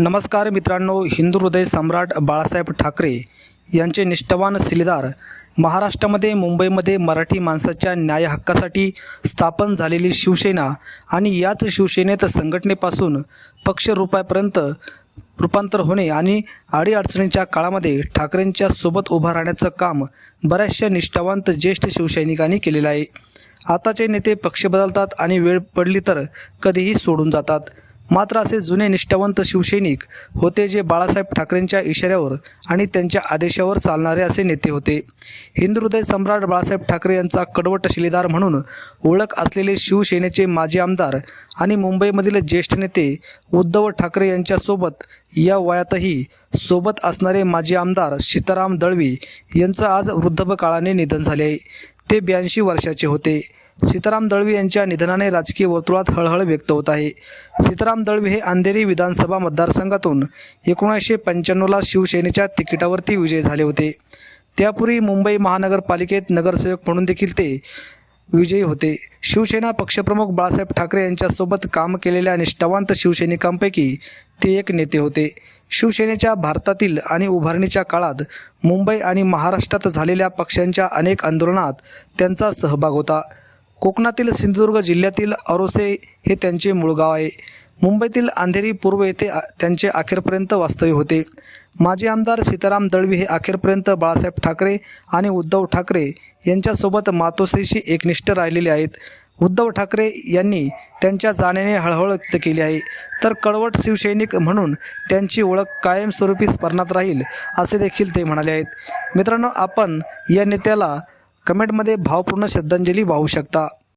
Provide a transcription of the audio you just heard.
नमस्कार मित्रांनो हिंदू हृदय सम्राट बाळासाहेब ठाकरे यांचे निष्ठावान शिलेदार महाराष्ट्रामध्ये मुंबईमध्ये मराठी माणसाच्या न्याय हक्कासाठी स्थापन झालेली शिवसेना आणि याच शिवसेनेत संघटनेपासून पक्षरूपापर्यंत रूपांतर होणे आणि अडीअडचणीच्या काळामध्ये ठाकरेंच्या सोबत उभा राहण्याचं काम बऱ्याचशा निष्ठावंत ज्येष्ठ शिवसैनिकांनी केलेलं आहे. आताचे नेते पक्ष बदलतात आणि वेळ पडली तर कधीही सोडून जातात. मात्र असे जुने निष्ठावंत शिवसैनिक होते जे बाळासाहेब ठाकरेंच्या इशाऱ्यावर आणि त्यांच्या आदेशावर चालणारे असे नेते होते. हिंदू हृदय सम्राट बाळासाहेब ठाकरे यांचा कडवट शिलेदार म्हणून ओळख असलेले शिवसेनेचे माजी आमदार आणि मुंबईमधील ज्येष्ठ नेते उद्धव ठाकरे यांच्यासोबत या वयातही सोबत असणारे माजी आमदार सीताराम दळवी यांचं आज वृद्धपकाळाने निधन झाले. आहे ते ब्याऐंशी वर्षाचे होते. सीताराम दळवी यांच्या निधनाने राजकीय वर्तुळात हळहळ व्यक्त होत आहे. सीताराम दळवी हे अंधेरी विधानसभा मतदारसंघातून एकोणीसशे पंच्याण्णवला शिवसेनेच्या तिकिटावरती विजय झाले होते. त्यापूर्वी मुंबई महानगरपालिकेत नगरसेवक म्हणून देखील ते विजयी होते. शिवसेना पक्षप्रमुख बाळासाहेब ठाकरे यांच्यासोबत काम केलेल्या निष्ठावंत शिवसैनिकांपैकी ते एक नेते होते. शिवसेनेच्या भारतातील आणि उभारणीच्या काळात मुंबई आणि महाराष्ट्रात झालेल्या पक्षांच्या अनेक आंदोलनात त्यांचा सहभाग होता. कोकणातील सिंधुदुर्ग जिल्ह्यातील अरोसे हे त्यांचे मूळ गाव आहे. मुंबईतील अंधेरी पूर्व येथे त्यांचे अखेरपर्यंत वास्तव्य होते. माजी आमदार सीताराम दळवी हे अखेरपर्यंत बाळासाहेब ठाकरे आणि उद्धव ठाकरे यांच्यासोबत मातोश्रीशी एकनिष्ठ राहिलेले आहेत. उद्धव ठाकरे यांनी त्यांच्या जाण्याने हळहळ व्यक्त केली आहे. तर कडवट शिवसैनिक म्हणून त्यांची ओळख कायमस्वरूपी स्मरणात राहील असे देखील ते म्हणाले आहेत. मित्रांनो आपण या नेत्याला कमेंटमध्ये भावपूर्ण श्रद्धांजली वाहू शकता.